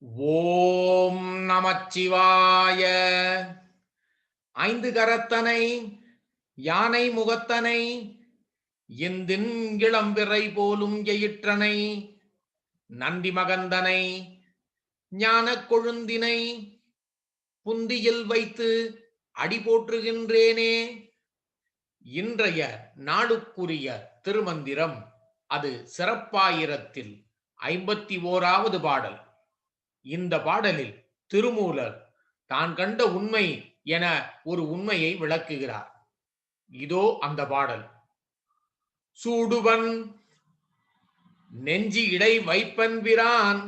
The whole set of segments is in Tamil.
ஓம் நமச்சிவாய. ஐந்து கரத்தனை யானை முகத்தனை எந்தின் இளம்பிறை போலும் எயிற்றனை நந்தி மகந்தனை ஞானக் கொழுந்தினை புந்தியில் வைத்து அடி போற்றுகின்றேனே. இன்றைய நாடுக்குரிய திருமந்திரம் அது சிறப்பாயிரத்தில் ஐம்பத்தி ஓராவது பாடல். இந்த பாடலில் திருமூலர் தான் கண்ட உண்மை என ஒரு உண்மையை விளக்குகிறார். இதோ அந்த பாடல். சூடுவன் நெஞ்சி இடை வைப்பன் பிரான்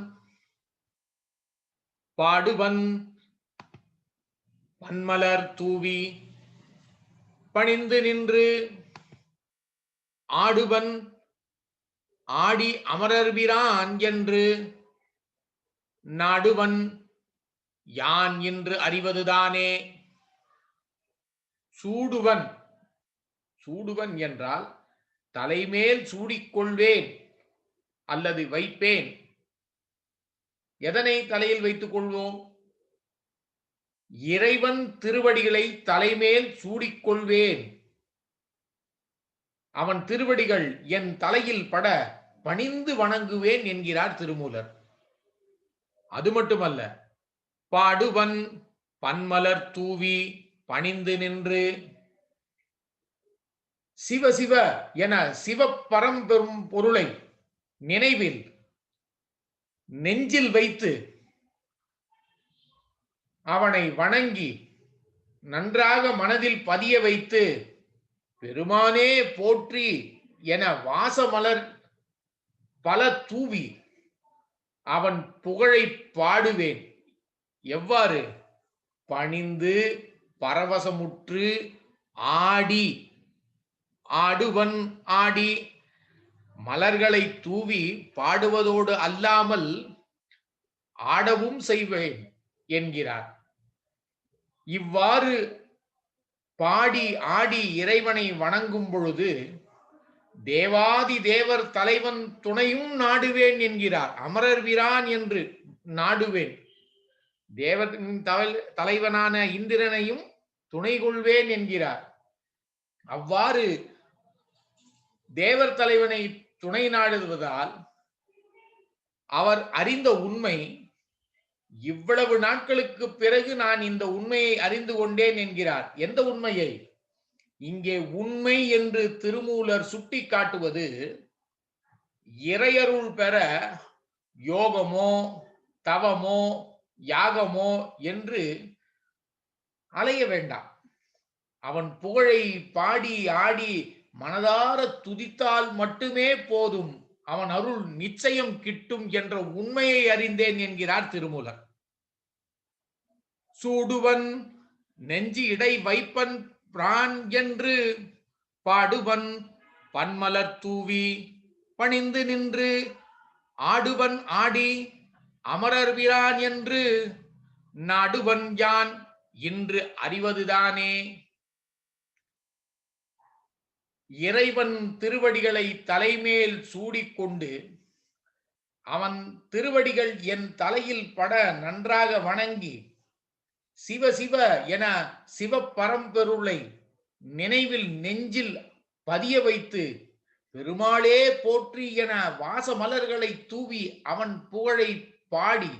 பாடுவன் பன்மலர் தூவி பணிந்து நின்று. ஆடுவன் ஆடி அமரர்பிரான் என்று நடுவன் யான் என்று அறிவதுதானே? சூடுவன். சூடுவன் என்றால் தலைமேல் சூடிக்கொள்வேன் அல்லது வைப்பேன். எதனை தலையில் வைத்துக் கொள்வோம்? இறைவன் திருவடிகளை தலைமேல் சூடிக்கொள்வேன். அவன் திருவடிகள் என் தலையில் பட பணிந்து வணங்குவேன் என்கிறார் திருமூலர். அது மட்டுமல்ல பாடுவன் பன்மலர் தூவி பணிந்து நின்று சிவ சிவ என சிவ பரம்பெரும் பொருளை நினைவில் நெஞ்சில் வைத்து அவனை வணங்கி நன்றாக மனதில் பதிய வைத்து பெருமானே போற்றி என வாசமலர் பல தூவி அவன் புகழை பாடுவேன். எவ்வாறு? பணிந்து பரவசமுற்று ஆடி ஆடுவன் ஆடி மலர்களை தூவி பாடுவதோடு அல்லாமல் ஆடவும் செய்வேன் என்கிறார். இவ்வாறு பாடி ஆடி இறைவனை வணங்கும் பொழுது தேவாதி தேவர் தலைவன் துணையும் நாடுவேன் என்கிறார். அமரர் வீரான் என்று நாடுவேன். தேவத்தின் தலைவனான இந்திரனையும் துணை கொள்வேன் என்கிறார். அவ்வாறு தேவர் தலைவனை துணை நாடுவதால் அவர் அறிந்த உண்மை இவ்வளவு நாட்களுக்கு பிறகு நான் இந்த உண்மையை அறிந்து கொண்டேன் என்கிறார். எந்த உண்மையை? இங்கே உண்மை என்று திருமூலர் சுட்டி காட்டுவது இறையருள் பெற யோகமோ தவமோ யாகமோ என்று அலைய வேண்டாம். அவன் புகழை பாடி ஆடி மனதார துதித்தால் மட்டுமே போதும். அவன் அருள் நிச்சயம் கிட்டும் என்ற உண்மையை அறிந்தேன் என்கிறார் திருமூலர். சூடுவன் நெஞ்சி இடை வைப்பன் பிரான் என்று பாடுவன் பன்மலர் தூவி பணிந்து நின்று ஆடுவன் ஆடி அமரர் பிரான் என்று நாடுவன் யான் இன்று அறிவதுதானே? இறைவன் திருவடிகளை தலைமேல் சூடிக்கொண்டு அவன் திருவடிகள் என் தலையில் பட நன்றாக வணங்கி சிவ சிவ என சிவ பரம்பொருளை நினைவில் நெஞ்சில் பதிய வைத்து பெருமாளே போற்றி என வாசமலர்களை தூவி அவன் புகழை பாடி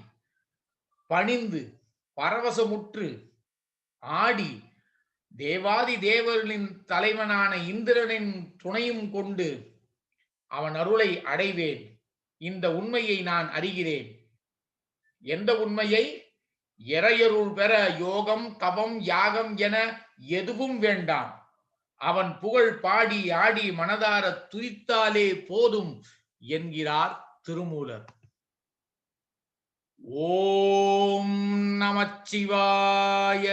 பணிந்து பரவசமுற்று ஆடி தேவாதி தேவர்களின் தலைவனான இந்திரனின் துணையும் கொண்டு அவன் அருளை அடைவேன். இந்த உண்மையை நான் அறிகிறேன். எந்த உண்மையை? இறையருள் பெற யோகம் தவம் யாகம் என எதுவும் வேண்டாம். அவன் புகழ் பாடி ஆடி மனதார துதித்தாலே போதும் என்கிறார் திருமூலர். ஓம் நமச்சிவாய.